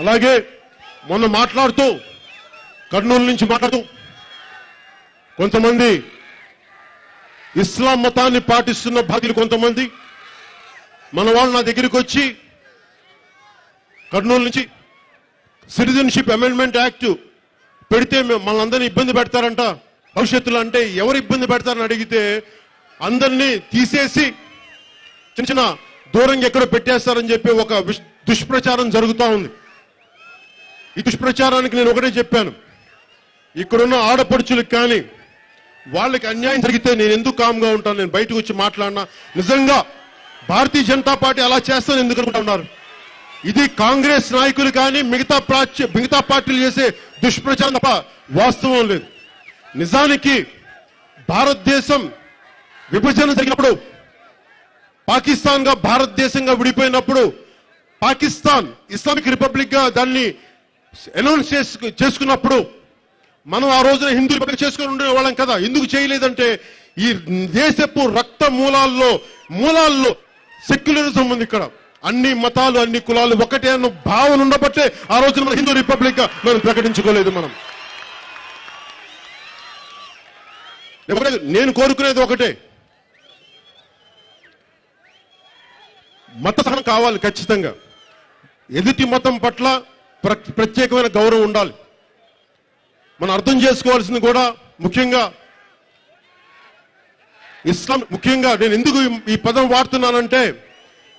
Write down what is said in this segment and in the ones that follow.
అలాగే మొన్న మాట్లాడుతూ కర్నూలు నుంచి మాట్లాడుతూ కొంతమంది ఇస్లాం మతాన్ని పాటిస్తున్న బాధ్యులు కొంతమంది మన వాళ్ళు నా దగ్గరికి వచ్చి కర్నూలు నుంచి సిటిజన్షిప్ అమెండ్మెంట్ యాక్ట్ పెడితే మేము మనందరినీ ఇబ్బంది పెడతారంట. భవిష్యత్తులో అంటే ఎవరు ఇబ్బంది పెడతారని అడిగితే అందరినీ తీసేసి చిన్న చిన్న దూరంగా ఎక్కడో పెట్టేస్తారని చెప్పి ఒక దుష్ప్రచారం జరుగుతూ ఉంది. ఈ దుష్ప్రచారానికి నేను ఒకటే చెప్పాను. ఇక్కడున్న ఆడపడుచులకు కానీ వాళ్ళకి అన్యాయం జరిగితే నేను ఎందుకు కామ్గా ఉంటాను? నేను బయటకు వచ్చి మాట్లాడినా? నిజంగా భారతీయ జనతా పార్టీ అలా చేస్తాను ఎందుకు అనుకుంటున్నారు? ఇది కాంగ్రెస్ నాయకులు కానీ మిగతా ప్రాచ్య మిగతా పార్టీలు చేసే దుష్ప్రచారం తప్ప వాస్తవం లేదు. నిజానికి భారతదేశం విభజన జరిగినప్పుడు పాకిస్తాన్గా భారతదేశంగా విడిపోయినప్పుడు పాకిస్తాన్ ఇస్లామిక్ రిపబ్లిక్గా దాన్ని అనౌన్స్ చేసుకున్నప్పుడు మనం ఆ రోజున హిందువుల రిపబ్లిక్ చేసుకుని ఉండే వాళ్ళం కదా. ఎందుకు చేయలేదంటే ఈ దేశపు రక్త మూలాల్లో మూలాల్లో సెక్యులరిజం ఉంది ఇక్కడ. అన్ని మతాలు అన్ని కులాలు ఒకటే అన్న భావన ఉండబట్టే ఆ రోజున మన హిందూ రిపబ్లిక్గా మనం ప్రకటించుకోలేదు మనం. నేను కోరుకునేది ఒకటే. మత సహనం కావాలి ఖచ్చితంగా. ఎదుటి మతం పట్ల ప్రత్యేకమైన గౌరవం ఉండాలి. మనం అర్థం చేసుకోవాల్సింది కూడా ముఖ్యంగా ఇస్లాం ముఖ్యంగా నేను ఎందుకు ఈ- పదం వాడుతున్నానంటే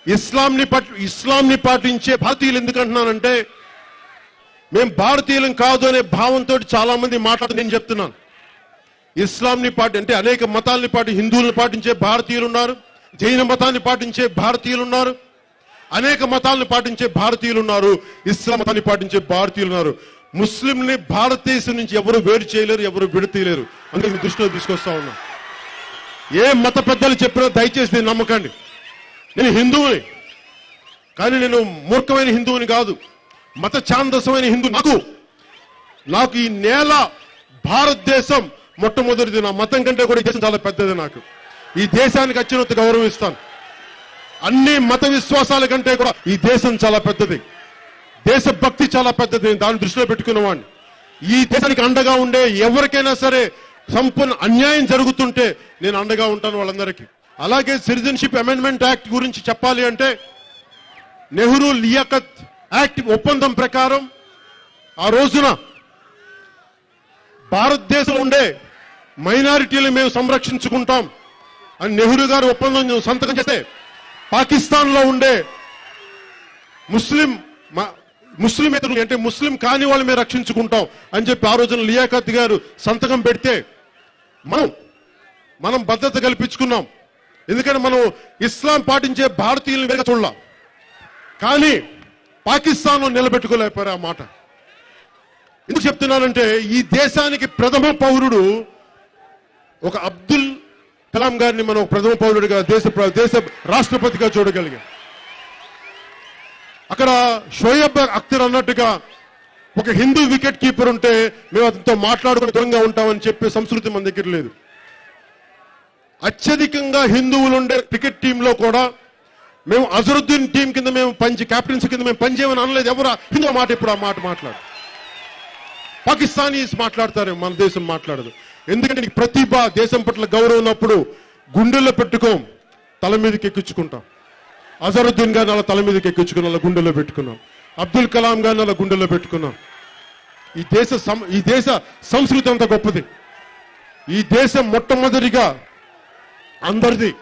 ఇస్లాంని పట్ ఇస్లాంని పాటించే భారతీయులు ఎందుకు అంటున్నానంటే మేము భారతీయులం కాదు అనే భావంతో చాలా మంది మాట్లాడుతూ నేను చెప్తున్నాను. ఇస్లాంని పాటి అంటే అనేక మతాల్ని పాటి హిందువులను పాటించే భారతీయులు ఉన్నారు జైన మతాన్ని పాటించే భారతీయులు ఉన్నారు. అనేక మతాలను పాటించే భారతీయులు ఉన్నారు ఇస్లాం మతాన్ని పాటించే భారతీయులు ఉన్నారు ముస్లింని భారతదేశం నుంచి ఎవరు వేరు చేయలేరు ఎవరు విడతీయలేరు. అందుకే మీ దృష్టిలో తీసుకొస్తా ఉన్నా. ఏ మత పెద్దలు చెప్పినా దయచేసి నేను నమ్మకండి. నేను హిందువుని. కానీ నేను మూర్ఖమైన హిందువుని కాదు. మత ఛాందసమైన హిందూ నాకు. నాకు ఈ నేల భారతదేశం మొట్టమొదటిది. నా మతం కంటే కూడా దేశం చాలా పెద్దది నాకు. ఈ దేశానికి అత్యున్నత గౌరవం ఇస్తాను. అన్ని మత విశ్వాసాల కంటే కూడా ఈ దేశం చాలా పెద్దది. దేశభక్తి చాలా పెద్దది. దాన్ని దృష్టిలో పెట్టుకున్నవాడిని ఈ దేశానికి అండగా ఉండే ఎవరికైనా సరే సంపూర్ణ అన్యాయం జరుగుతుంటే నేను అండగా ఉంటాను వాళ్ళందరికీ. అలాగే సిటిజన్షిప్ అమెండ్మెంట్ యాక్ట్ గురించి చెప్పాలి అంటే నెహ్రూ లియాకత్ యాక్ట్ ఒప్పందం ప్రకారం ఆ రోజున భారతదేశంలో ఉండే మైనారిటీలు మేము సంరక్షించుకుంటాం అని నెహ్రూ గారు ఒప్పందం సంతకం చేస్తే పాకిస్తాన్లో ఉండే ముస్లిం మ- ముస్లిమేతరులు అంటే ముస్లిం కాని వాళ్ళు మేము రక్షించుకుంటాం అని చెప్పి ఆ రోజున లియాఖత్ గారు సంతకం పెడితే మనం మనం భద్రత కల్పించుకున్నాం. ఎందుకంటే మనం ఇస్లాం పాటించే భారతీయులను వెనక చూడలాం. కానీ పాకిస్తాన్లో నిలబెట్టుకోలేకపోయారు ఆ మాట. ఎందుకు చెప్తున్నానంటే ఈ దేశానికి ప్రథమ పౌరుడు ఒక అబ్దుల్ కలాం గారిని మనం ప్రథమ పౌరుడిగా దేశ దేశ రాష్ట్రపతిగా చూడగలిగాం. అక్కడ షోయబ్ అఖ్తర్ అన్నట్టుగా ఒక హిందూ వికెట్ కీపర్ ఉంటే మేము అతనితో మాట్లాడుకుని దూరంగా ఉంటామని చెప్పే సంస్కృతి మన దగ్గర లేదు. అత్యధికంగా హిందువులు ఉండే క్రికెట్ టీంలో కూడా మేము అజరుద్దీన్ టీం కింద మేము పంచి క్యాప్టెన్సీ కింద మేము పనిచేయమని అనలేదు. ఎవరు హిందూ మాట ఇప్పుడు ఆ మాట మాట్లాడు పాకిస్తానీస్ మాట్లాడతారు మన దేశం మాట్లాడదు. ఎందుకంటే నీకు ప్రతిభ దేశం పట్ల గౌరవం ఉన్నప్పుడు గుండెల్లో పెట్టుకోం తల మీదకి ఎక్కించుకుంటాం. అజరుద్దీన్ గారిని అలా తల మీదకి ఎక్కించుకుని అలా గుండెల్లో పెట్టుకున్నాం. అబ్దుల్ కలాం గారిని అలా గుండెల్లో పెట్టుకున్నాం. ఈ దేశ సం- ఈ దేశ సంస్కృతి అంత గొప్పది. ఈ దేశం మొట్టమొదటిగా అందరిది